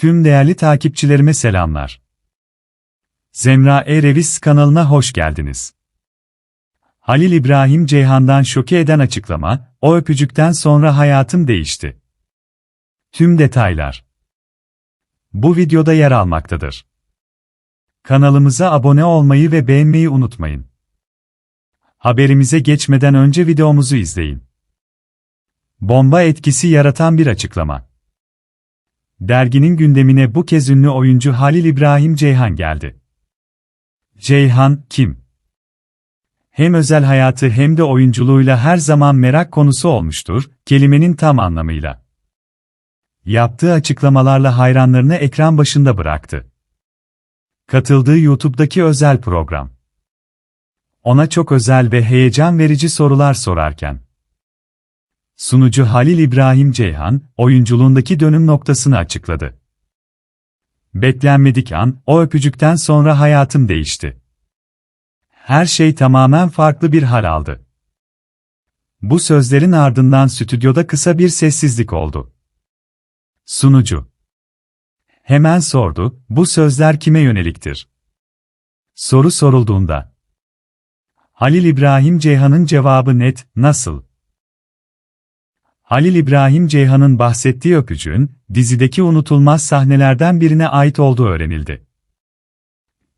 Tüm değerli takipçilerime selamlar. Zemra E-Revis kanalına hoş geldiniz. Halil İbrahim Ceyhan'dan şoke eden açıklama, o öpücükten sonra hayatım değişti. Tüm detaylar bu videoda yer almaktadır. Kanalımıza abone olmayı ve beğenmeyi unutmayın. Haberimize geçmeden önce videomuzu izleyin. Bomba etkisi yaratan bir açıklama. Derginin gündemine bu kez ünlü oyuncu Halil İbrahim Ceyhan geldi. Ceyhan kim? Hem özel hayatı hem de oyunculuğuyla her zaman merak konusu olmuştur, kelimenin tam anlamıyla. Yaptığı açıklamalarla hayranlarını ekran başında bıraktı. Katıldığı YouTube'daki özel program. Ona çok özel ve heyecan verici sorular sorarken. Sunucu Halil İbrahim Ceyhan, oyunculuğundaki dönüm noktasını açıkladı. Beklenmedik an, o öpücükten sonra hayatım değişti. Her şey tamamen farklı bir hal aldı. Bu sözlerin ardından stüdyoda kısa bir sessizlik oldu. Sunucu hemen sordu, bu sözler kime yöneliktir? Soru sorulduğunda Halil İbrahim Ceyhan'ın cevabı net, nasıl? Halil İbrahim Ceyhan'ın bahsettiği öpücüğün, dizideki unutulmaz sahnelerden birine ait olduğu öğrenildi.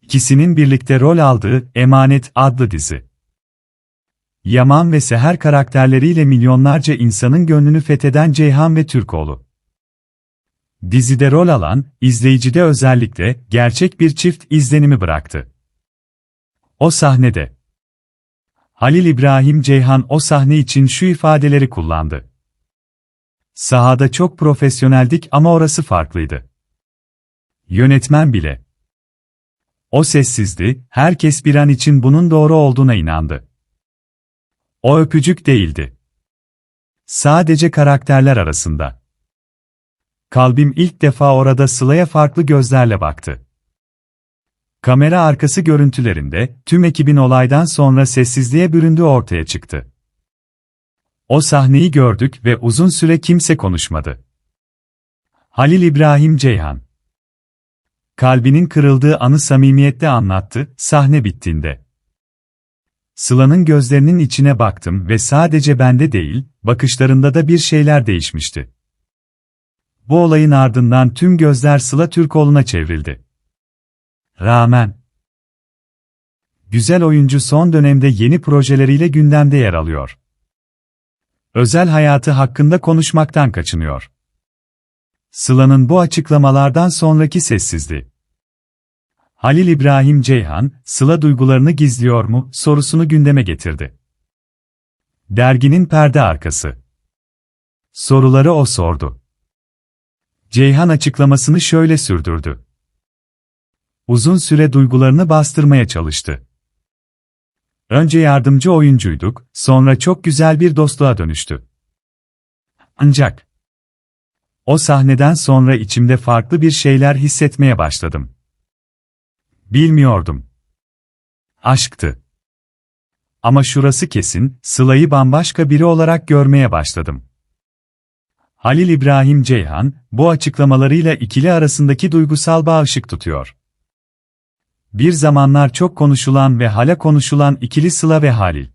İkisinin birlikte rol aldığı Emanet adlı dizi. Yaman ve Seher karakterleriyle milyonlarca insanın gönlünü fetheden Ceyhan ve Türkoğlu. Dizide rol alan, izleyicide özellikle gerçek bir çift izlenimi bıraktı. O sahnede. Halil İbrahim Ceyhan o sahne için şu ifadeleri kullandı. Sahada çok profesyoneldik ama orası farklıydı. Yönetmen bile. O sessizdi, herkes bir an için bunun doğru olduğuna inandı. O öpücük değildi. Sadece karakterler arasında. Kalbim ilk defa orada Sıla'ya farklı gözlerle baktı. Kamera arkası görüntülerinde, tüm ekibin olaydan sonra sessizliğe büründüğü ortaya çıktı. O sahneyi gördük ve uzun süre kimse konuşmadı. Halil İbrahim Ceyhan Kalbinin kırıldığı anı samimiyette anlattı, sahne bittiğinde. Sıla'nın gözlerinin içine baktım ve sadece bende değil, bakışlarında da bir şeyler değişmişti. Bu olayın ardından tüm gözler Sıla Türkoğlu'na çevrildi. Rağmen Güzel oyuncu son dönemde yeni projeleriyle gündemde yer alıyor özel hayatı hakkında konuşmaktan kaçınıyor. Sıla'nın bu açıklamalardan sonraki sessizliği. Halil İbrahim Ceyhan, Sıla duygularını gizliyor mu sorusunu gündeme getirdi. Derginin perde arkası. Soruları o sordu. Ceyhan açıklamasını şöyle sürdürdü. Uzun süre duygularını bastırmaya çalıştı. Önce yardımcı oyuncuyduk, sonra çok güzel bir dostluğa dönüştü. Ancak o sahneden sonra içimde farklı bir şeyler hissetmeye başladım. Bilmiyordum. Aşktı. Ama şurası kesin, Sıla'yı bambaşka biri olarak görmeye başladım. Halil İbrahim Ceyhan, bu açıklamalarıyla ikili arasındaki duygusal bağ ışık tutuyor. Bir zamanlar çok konuşulan ve hala konuşulan ikili Sıla ve Halil.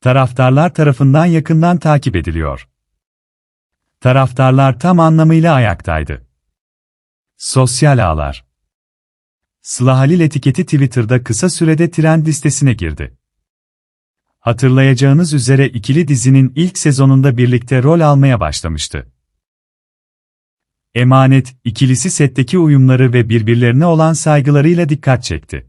Taraftarlar tarafından yakından takip ediliyor. Taraftarlar tam anlamıyla ayaktaydı. Sosyal ağlar. Sıla Halil etiketi Twitter'da kısa sürede trend listesine girdi. Hatırlayacağınız üzere ikili dizinin ilk sezonunda birlikte rol almaya başlamıştı. Emanet, ikilisi setteki uyumları ve birbirlerine olan saygılarıyla dikkat çekti.